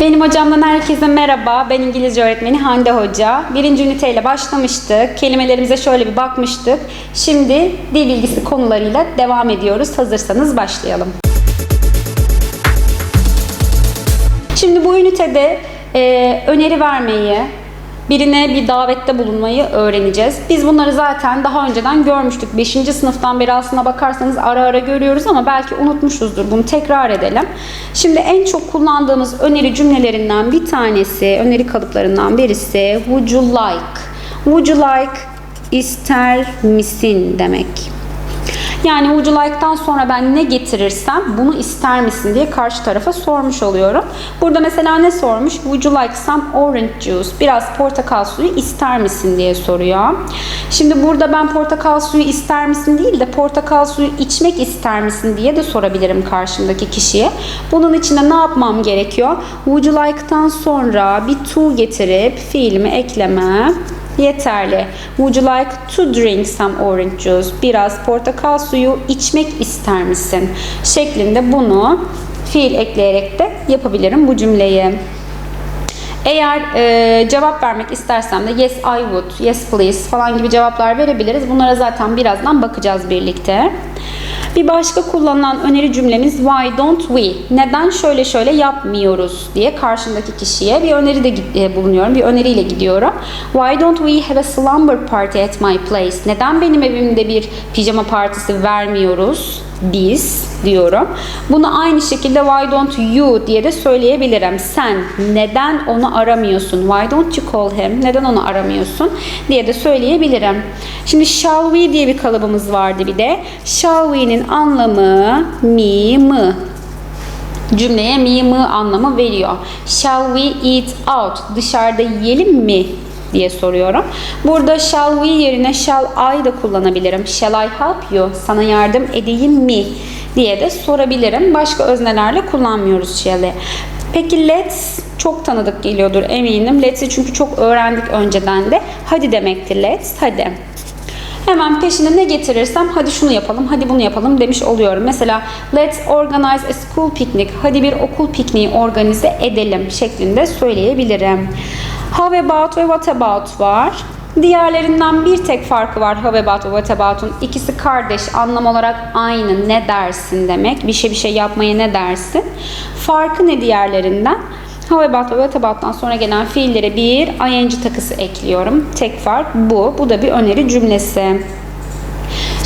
Benim hocamdan herkese merhaba. Ben İngilizce öğretmeni Hande Hoca. Birinci üniteyle başlamıştık. Kelimelerimize şöyle bir bakmıştık. Şimdi dil bilgisi konularıyla devam ediyoruz. Hazırsanız başlayalım. Şimdi bu ünitede e, öneri vermeyi, birine bir davette bulunmayı öğreneceğiz. Biz bunları zaten daha önceden görmüştük. 5. sınıftan beri aslına bakarsanız ara ara görüyoruz ama belki unutmuşuzdur. Bunu tekrar edelim. Şimdi en çok kullandığımız öneri cümlelerinden bir tanesi, öneri kalıplarından birisi would you like? Would you like ister misin demek. Yani would you like'tan sonra ben ne getirirsem bunu ister misin diye karşı tarafa sormuş oluyorum. Burada mesela ne sormuş? Would you like some orange juice? Biraz portakal suyu ister misin diye soruyor. Şimdi burada ben portakal suyu ister misin değil de portakal suyu içmek ister misin diye de sorabilirim karşımdaki kişiye. Bunun için de ne yapmam gerekiyor? Would you like'tan sonra bir to getirip fiilimi ekleme yeterli. Would you like to drink some orange juice? Biraz portakal suyu içmek ister misin? Şeklinde bunu fiil ekleyerek de yapabilirim bu cümleyi. Eğer e, cevap vermek istersem de yes I would, yes please falan gibi cevaplar verebiliriz. Bunlara zaten birazdan bakacağız birlikte. Bir başka kullanılan öneri cümlemiz why don't we? Neden şöyle şöyle yapmıyoruz diye karşımdaki kişiye bir öneri de e, bulunuyorum. Bir öneriyle gidiyorum. Why don't we have a slumber party at my place? Neden benim evimde bir pijama partisi vermiyoruz? Biz diyorum. Bunu aynı şekilde why don't you diye de söyleyebilirim. Sen neden onu aramıyorsun? Why don't you call him? Neden onu aramıyorsun? diye de söyleyebilirim. Şimdi shall we diye bir kalıbımız vardı bir de. Shall we'nin anlamı mi mı cümleye mi mı anlamı veriyor. Shall we eat out? Dışarıda yiyelim mi? Diye soruyorum. Burada shall we yerine shall I da kullanabilirim. Shall I help you? Sana yardım edeyim mi? diye de sorabilirim. Başka öznelerle kullanmıyoruz shall'i. Peki let's çok tanıdık geliyordur eminim. Let'si çünkü çok öğrendik önceden de. Hadi demektir let's. Hadi. Hemen peşine ne getirirsem hadi şunu yapalım, hadi bunu yapalım demiş oluyorum. Mesela let's organize a school picnic. Hadi bir okul pikniği organize edelim şeklinde söyleyebilirim. How about ve what about var. Diğerlerinden bir tek farkı var How about ve What about'un. İkisi kardeş anlam olarak aynı ne dersin demek. Bir şey bir şey yapmaya ne dersin. Farkı ne diğerlerinden? How about ve what about'tan sonra gelen fiillere bir ing takısı ekliyorum. Tek fark bu. Bu da bir öneri cümlesi.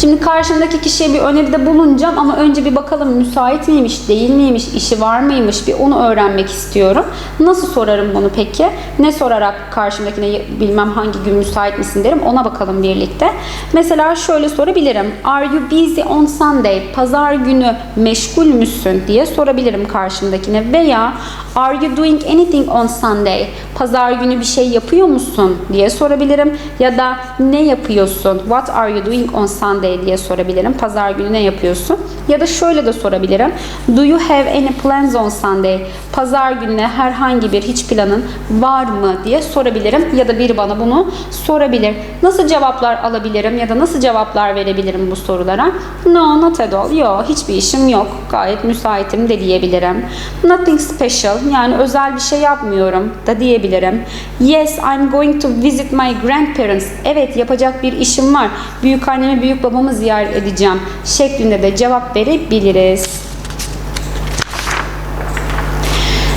Şimdi karşımdaki kişiye bir öneride bulunacağım ama önce bir bakalım müsait miymiş, değil miymiş, işi var mıymış bir onu öğrenmek istiyorum. Nasıl sorarım bunu peki? Ne sorarak karşımdakine bilmem hangi gün müsait misin derim ona bakalım birlikte. Mesela şöyle sorabilirim. Are you busy on Sunday? Pazar günü meşgul müsün diye sorabilirim karşımdakine veya Are you doing anything on Sunday? Pazar günü bir şey yapıyor musun diye sorabilirim ya da ne yapıyorsun? What are you doing on Sunday diye sorabilirim. Pazar günü ne yapıyorsun? Ya da şöyle de sorabilirim. Do you have any plans on Sunday? Pazar gününe herhangi bir hiç planın var mı diye sorabilirim ya da biri bana bunu sorabilir. Nasıl cevaplar alabilirim ya da nasıl cevaplar verebilirim bu sorulara? No, not at all. Yok, hiçbir işim yok. Gayet müsaitim de diyebilirim. Nothing special. Yani özel bir şey yapmıyorum da diyebilirim. Yes, I'm going to visit my grandparents. Evet, yapacak bir işim var. Büyük annemi, büyük babamı ziyaret edeceğim şeklinde de cevap verebiliriz.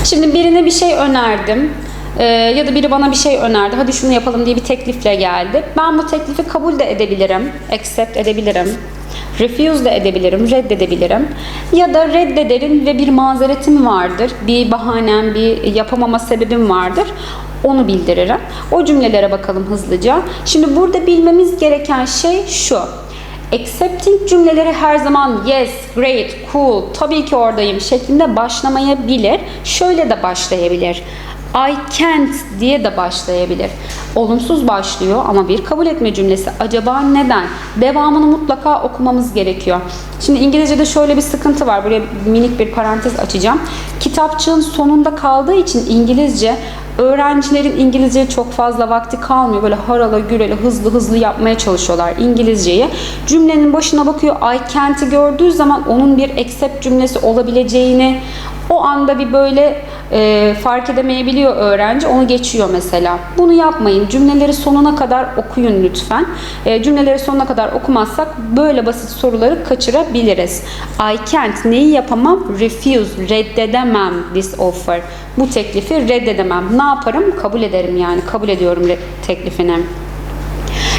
Şimdi birine bir şey önerdim. Ee, ya da biri bana bir şey önerdi. Hadi şunu yapalım diye bir teklifle geldi. Ben bu teklifi kabul de edebilirim. Accept edebilirim. Refuse de edebilirim, reddedebilirim. Ya da reddederim ve bir mazeretim vardır. Bir bahanem, bir yapamama sebebim vardır. Onu bildiririm. O cümlelere bakalım hızlıca. Şimdi burada bilmemiz gereken şey şu. Accepting cümleleri her zaman yes, great, cool, tabii ki oradayım şeklinde başlamayabilir. Şöyle de başlayabilir. I can't diye de başlayabilir. Olumsuz başlıyor ama bir kabul etme cümlesi. Acaba neden? Devamını mutlaka okumamız gerekiyor. Şimdi İngilizce'de şöyle bir sıkıntı var. Buraya minik bir parantez açacağım. Kitapçığın sonunda kaldığı için İngilizce öğrencilerin İngilizceye çok fazla vakti kalmıyor. Böyle harala gürele hızlı hızlı yapmaya çalışıyorlar İngilizceyi. Cümlenin başına bakıyor I can't'i gördüğü zaman onun bir accept cümlesi olabileceğini o anda bir böyle e, fark edemeyebiliyor öğrenci. Onu geçiyor mesela. Bunu yapmayın. Cümleleri sonuna kadar okuyun lütfen. E, cümleleri sonuna kadar okumazsak böyle basit soruları kaçırabiliriz. I can't neyi yapamam? Refuse, reddedemem this offer. Bu teklifi reddedemem. Ne yaparım? Kabul ederim yani. Kabul ediyorum teklifini.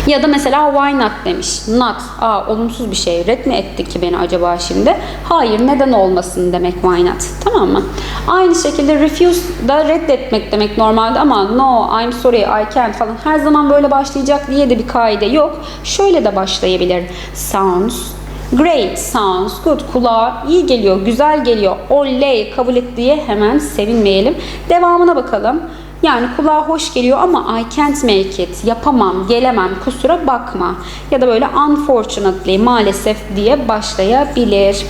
Ya da mesela why not demiş. Not. Aa olumsuz bir şey. Red mi etti ki beni acaba şimdi? Hayır neden olmasın demek why not. Tamam mı? Aynı şekilde refuse da reddetmek demek normalde ama no, I'm sorry, I can't falan her zaman böyle başlayacak diye de bir kaide yok. Şöyle de başlayabilir. Sounds Great, sounds good. Kulağa iyi geliyor, güzel geliyor. Oley, kabul et diye hemen sevinmeyelim. Devamına bakalım. Yani kulağa hoş geliyor ama I can't make it. Yapamam, gelemem, kusura bakma. Ya da böyle unfortunately, maalesef diye başlayabilir.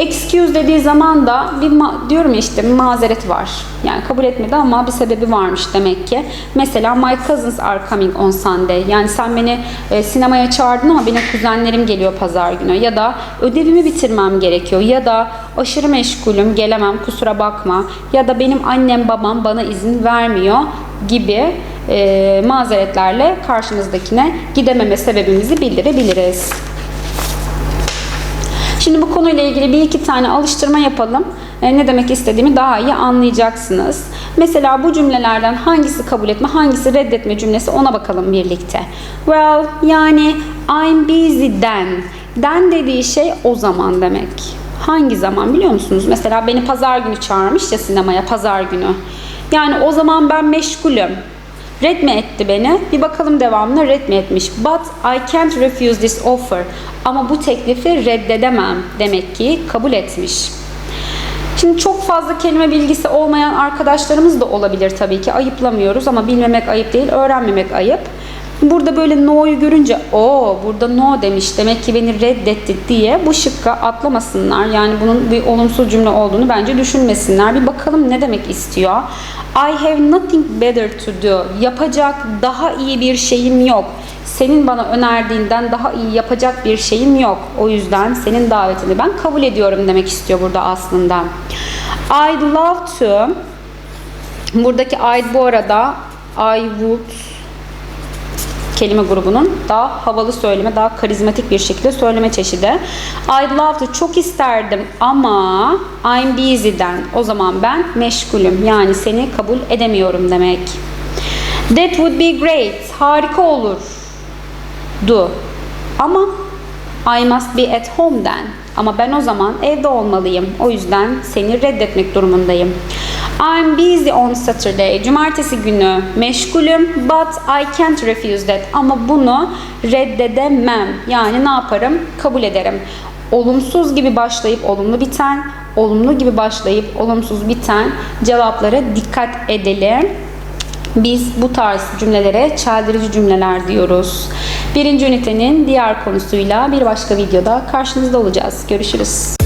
Excuse dediği zaman da bir diyorum ya işte bir mazeret var. Yani kabul etmedi ama bir sebebi varmış demek ki. Mesela my cousins are coming on Sunday. Yani sen beni e, sinemaya çağırdın ama benim kuzenlerim geliyor pazar günü. Ya da ödevimi bitirmem gerekiyor. Ya da aşırı meşgulüm gelemem kusura bakma. Ya da benim annem babam bana izin vermiyor gibi e, mazeretlerle karşımızdakine gidememe sebebimizi bildirebiliriz. Şimdi bu konuyla ilgili bir iki tane alıştırma yapalım. E, ne demek istediğimi daha iyi anlayacaksınız. Mesela bu cümlelerden hangisi kabul etme, hangisi reddetme cümlesi ona bakalım birlikte. Well, yani I'm busy then. Then dediği şey o zaman demek. Hangi zaman biliyor musunuz? Mesela beni pazar günü çağırmış ya sinemaya pazar günü. Yani o zaman ben meşgulüm. Red mi etti beni? Bir bakalım devamına red mi etmiş. But I can't refuse this offer. Ama bu teklifi reddedemem demek ki kabul etmiş. Şimdi çok fazla kelime bilgisi olmayan arkadaşlarımız da olabilir tabii ki. Ayıplamıyoruz ama bilmemek ayıp değil, öğrenmemek ayıp. Burada böyle no'yu görünce o burada no demiş demek ki beni reddetti diye bu şıkka atlamasınlar. Yani bunun bir olumsuz cümle olduğunu bence düşünmesinler. Bir bakalım ne demek istiyor. I have nothing better to do. Yapacak daha iyi bir şeyim yok. Senin bana önerdiğinden daha iyi yapacak bir şeyim yok. O yüzden senin davetini ben kabul ediyorum demek istiyor burada aslında. I'd love to Buradaki I'd bu arada I would kelime grubunun daha havalı söyleme, daha karizmatik bir şekilde söyleme çeşidi. I'd love to çok isterdim ama I'm busy'den o zaman ben meşgulüm. Yani seni kabul edemiyorum demek. That would be great. Harika olur. Do. Ama I must be at home then. Ama ben o zaman evde olmalıyım. O yüzden seni reddetmek durumundayım. I'm busy on Saturday. Cumartesi günü meşgulüm but I can't refuse that. Ama bunu reddedemem. Yani ne yaparım? Kabul ederim. Olumsuz gibi başlayıp olumlu biten, olumlu gibi başlayıp olumsuz biten cevaplara dikkat edelim. Biz bu tarz cümlelere çeldirici cümleler diyoruz. Birinci ünitenin diğer konusuyla bir başka videoda karşınızda olacağız. Görüşürüz.